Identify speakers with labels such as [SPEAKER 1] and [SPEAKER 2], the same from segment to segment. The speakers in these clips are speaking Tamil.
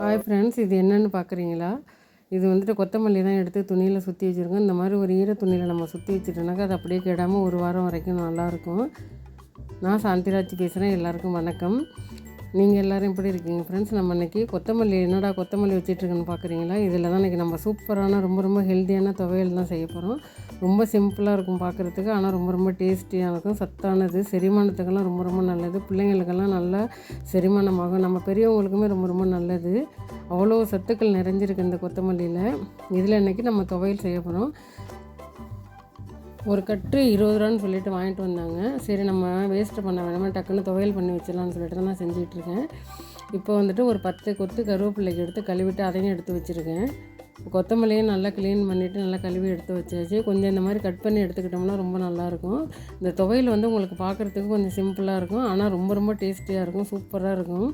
[SPEAKER 1] ஹாய் ஃப்ரெண்ட்ஸ் இது என்னென்னு பார்க்குறீங்களா? இது வந்துட்டு கொத்தமல்லி தான் எடுத்து துணியில் சுற்றி வச்சுருக்கோம். இந்த மாதிரி ஒரு ஈர துணியில் நம்ம சுற்றி வச்சுட்டோம்னாக்கா அது அப்படியே கெடாமல் ஒரு வாரம் வரைக்கும் நல்லாயிருக்கும் நான் சாந்திராஜ் பேசுகிறேன் எல்லாருக்கும் வணக்கம். நீங்கள் எல்லோரும் எப்படி இருக்கீங்க? ஃப்ரெண்ட்ஸ் நம்ம இன்றைக்கி கொத்தமல்லி என்னடா கொத்தமல்லி வச்சிட்ருக்குன்னு பார்க்குறீங்களா இதில் தான் இன்றைக்கி நம்ம சூப்பரான ரொம்ப ரொம்ப ஹெல்த்தியான துவையல் தான் செய்ய போகிறோம் ரொம்ப சிம்பிளாக இருக்கும் பார்க்குறதுக்கு ஆனால் ரொம்ப ரொம்ப டேஸ்டியாக இருக்கும். சத்தானது செரிமானத்துக்கெல்லாம் ரொம்ப ரொம்ப நல்லது. பிள்ளைங்களுக்கெல்லாம் நல்லா செரிமானமாகும். நம்ம பெரியவங்களுக்குமே ரொம்ப ரொம்ப நல்லது. அவ்வளோ சத்துக்கள் நிறைஞ்சிருக்கு இந்த கொத்தமல்லியில். இதில் இன்றைக்கி நம்ம துவையல் செய்ய போகிறோம் ஒரு கட்டு இருபது ரூபான்னு சொல்லிட்டு வாங்கிட்டு வந்தாங்க. சரி நம்ம வேஸ்ட்டு பண்ண வேணாமல் டக்குன்னு துவையல் பண்ணி வச்சிடலாம்னு சொல்லிட்டு தான் நான் செஞ்சிகிட்ருக்கேன் இப்போ வந்துட்டு ஒரு பத்து கொத்து கருவேப்பிள்ளைக்கு எடுத்து கழுவிட்டு அதையும் எடுத்து வச்சுருக்கேன். கொத்தமல்லியும் நல்லா க்ளீன் பண்ணிவிட்டு நல்லா கழுவி எடுத்து வச்சாச்சு. கொஞ்சம் இந்த மாதிரி கட் பண்ணி எடுத்துக்கிட்டோம்னா ரொம்ப நல்லாயிருக்கும். இந்த துவையல் வந்து உங்களுக்கு பார்க்குறதுக்கு கொஞ்சம் சிம்பிளாக இருக்கும். ஆனால் ரொம்ப ரொம்ப டேஸ்டியாக இருக்கும் சூப்பராக இருக்கும்.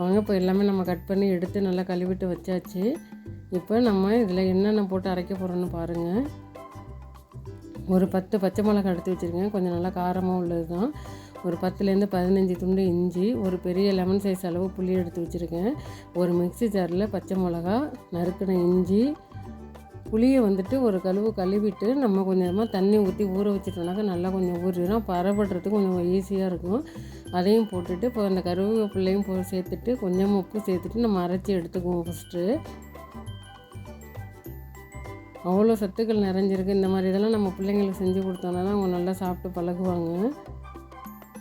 [SPEAKER 1] வாங்க இப்போ எல்லாமே நம்ம கட் பண்ணி எடுத்து நல்லா கழுவிட்டு வச்சாச்சு. இப்போ நம்ம இதில் என்னென்ன போட்டு அரைக்க போகிறோன்னு பாருங்கள் ஒரு பத்து பச்சை மிளகா எடுத்து வச்சுருக்கேன். கொஞ்சம் நல்லா காரமாக உள்ளது தான் ஒரு பத்துலேருந்து பதினஞ்சு துண்டு இஞ்சி ஒரு பெரிய லெமன் சைஸ் அளவு புளி எடுத்து வச்சுருக்கேன். ஒரு மிக்சி ஜாரில் பச்சை மிளகா நறுக்கின இஞ்சி புளியை வந்துட்டு ஒரு கழுவு கழுவிட்டு நம்ம கொஞ்சமாக தண்ணி ஊற்றி ஊற வச்சுட்டோம்னாக்கா நல்லா கொஞ்சம் ஊறிடும். பரப்படுறதுக்கு கொஞ்சம் ஈஸியாக இருக்கும். அதையும் போட்டுட்டு இப்போ அந்த கருவேப்பிள்ளையும் போ சேர்த்துட்டு கொஞ்சமாக உப்பு சேர்த்துட்டு நம்ம அரைச்சி எடுத்துக்குவோம் ஃபஸ்ட்டு அவ்வளோ சத்துக்கள் நிறைஞ்சிருக்கு. இந்த மாதிரி இதெல்லாம் நம்ம பிள்ளைங்களுக்கு செஞ்சு கொடுத்தோன்னா தான் அவங்க நல்லா சாப்பிட்டு பழகுவாங்க.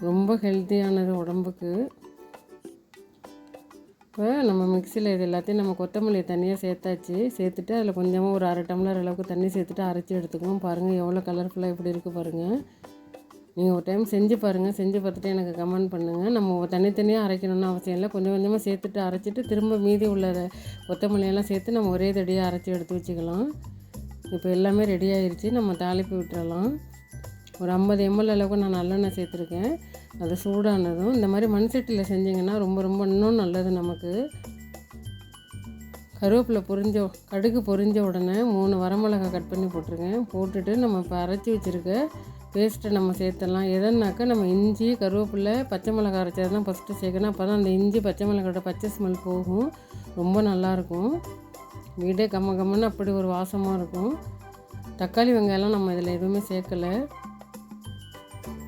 [SPEAKER 1] ரொம்ப ஹெல்த்தியானது உடம்புக்கு. இப்போ நம்ம மிக்சியில் இது எல்லாத்தையும் நம்ம கொத்தமல்லி தனியாக சேர்த்தாச்சு. சேர்த்துட்டு அதில் கொஞ்சமாக ஒரு அரை டம்ளர் அளவுக்கு தண்ணி சேர்த்துட்டு அரைச்சி எடுத்துக்குவோம். பாருங்கள் எவ்வளோ கலர்ஃபுல்லாக எப்படி இருக்குது பாருங்கள் நீங்கள் ஒரு டைம் செஞ்சு பாருங்கள் செஞ்சு பார்த்துட்டு எனக்கு கமெண்ட் பண்ணுங்கள் நம்ம தனித்தனியாக அரைக்கணும்னு அவசியம் இல்லை. கொஞ்சம் கொஞ்சமாக சேர்த்துட்டு அரைச்சிட்டு திரும்ப மீதி உள்ள கொத்தமல்லியெல்லாம் சேர்த்து நம்ம ஒரே தடியாக அரைச்சி எடுத்து வச்சுக்கலாம். இப்போ எல்லாமே ரெடி ஆயிடுச்சு நம்ம தாளிப்பு விட்டுறலாம். ஒரு ஐம்பது எம்எல் அளவுக்கு நான் நல்லெண்ணெய் சேர்த்துருக்கேன். அது சூடானதும் இந்த மாதிரி மண் சட்டியில் செஞ்சிங்கன்னா ரொம்ப ரொம்ப இன்னும் நல்லது நமக்கு. கருவேப்பிலை பொரிஞ்ச கடுகு பொரிஞ்ச உடனே மூணு வரமிளகா கட் பண்ணி போட்டிருக்கேன். போட்டுட்டு நம்ம இப்போ அரைச்சி வச்சுருக்க பேஸ்ட்டை நம்ம சேர்த்துடலாம். எதனாக்கா நம்ம இஞ்சி கருவேப்பிலை பச்சை மிளகா அரைச்சது தான் ஃபஸ்ட்டு சேர்க்கணும். அப்போ தான் அந்த இஞ்சி பச்சை மிளகாயோட பச்சை ஸ்மெல் போகும். ரொம்ப நல்லாயிருக்கும் வீடே கம்ம கம்மன்னு அப்படி ஒரு வாசமாக இருக்கும். தக்காளி வெங்காயம்லாம் நம்ம இதில் எதுவுமே சேர்க்கலை.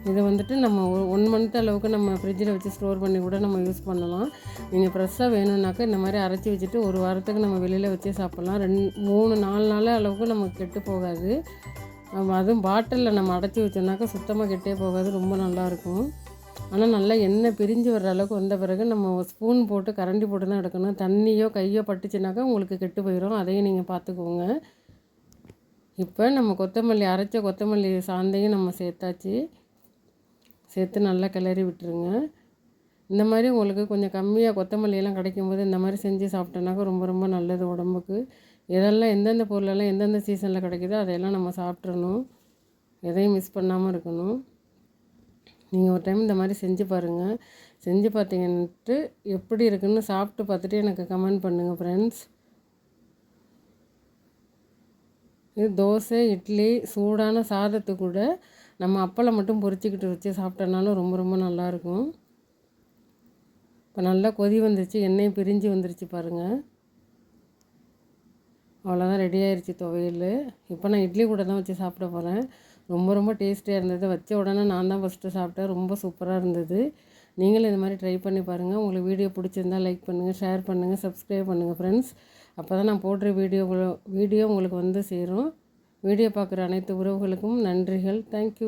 [SPEAKER 1] இதை வந்துட்டு நம்ம ஒன் மந்த் அளவுக்கு நம்ம ஃப்ரிட்ஜில் வச்சு ஸ்டோர் பண்ணி கூட நம்ம யூஸ் பண்ணலாம். நீங்கள் ஃப்ரெஷ்ஷாக வேணும்னாக்கா இந்த மாதிரி அரைச்சி வச்சுட்டு ஒரு வாரத்துக்கு நம்ம வெளியில் வச்சே சாப்பிட்லாம். ரெண்டு மூணு நாலு நாள் அளவுக்கு நமக்கு கெட்டு போகாது. அதுவும் பாட்டிலில் நம்ம அடைச்சி வச்சோம்னாக்கா சுத்தமாக கெட்டே போகாது. ரொம்ப நல்லாயிருக்கும் ஆனால் நல்லா எண்ணெய் பிரிஞ்சு வர்ற அளவுக்கு வந்த பிறகு நம்ம ஸ்பூன் போட்டு கரண்டி போட்டு தான் எடுக்கணும். தண்ணியோ கையோ பட்டுச்சுனாக்கா உங்களுக்கு கெட்டு போயிடும் அதையும் நீங்கள் பார்த்துக்கோங்க இப்போ நம்ம கொத்தமல்லி அரைச்ச கொத்தமல்லி சாந்தையும் நம்ம சேர்த்தாச்சு. சேர்த்து நல்லா கிளறி விட்டுருங்க. இந்த மாதிரி உங்களுக்கு கொஞ்சம் கம்மியாக கொத்தமல்லியெல்லாம் கிடைக்கும்போது இந்த மாதிரி செஞ்சு சாப்பிட்டோன்னாக்கா ரொம்ப ரொம்ப நல்லது உடம்புக்கு. எதெல்லாம் எந்தெந்த பொருளெல்லாம் எந்தெந்த சீசனில் கிடைக்குதோ அதையெல்லாம் நம்ம சாப்பிட்றணும் எதையும் மிஸ் பண்ணாமல் இருக்கணும். நீங்கள் ஒரு டைம் இந்த மாதிரி செஞ்சு பாருங்கள் செஞ்சு பார்த்தீங்கன்ட்டு எப்படி இருக்குன்னு சாப்பிட்டு பார்த்துட்டு எனக்கு கமெண்ட் பண்ணுங்கள் ஃப்ரெண்ட்ஸ் இது தோசை இட்லி சூடான சாதத்து கூட நம்ம அப்பளம் மட்டும் பொறிச்சிக்கிட்டு வச்சு சாப்பிட்டனாலும் ரொம்ப ரொம்ப நல்லாயிருக்கும் இப்போ நல்லா கொதி வந்துருச்சு எண்ணெய் பிரிஞ்சு வந்துருச்சு பாருங்கள் அவ்வளோதான் ரெடி ஆயிடுச்சு துவையல். இப்போ நான் இட்லி கூட தான் வச்சு சாப்பிட போகிறேன் ரொம்ப ரொம்ப டேஸ்டியாக இருந்தது. வச்ச உடனே நான் தான் ஃபஸ்ட்டு சாப்பிட்டேன். ரொம்ப சூப்பராக இருந்தது. நீங்களும் இந்த மாதிரி ட்ரை பண்ணி பாருங்கள் உங்களுக்கு வீடியோ பிடிச்சிருந்தால் லைக் பண்ணுங்கள் ஷேர் பண்ணுங்கள் சப்ஸ்கிரைப் பண்ணுங்கள் ஃப்ரெண்ட்ஸ் அப்போ தான் நான் போடுற வீடியோ வீடியோ உங்களுக்கு வந்து சேரும். வீடியோ பார்க்குற அனைத்து உறவுகளுக்கும் நன்றிகள். தேங்க்யூ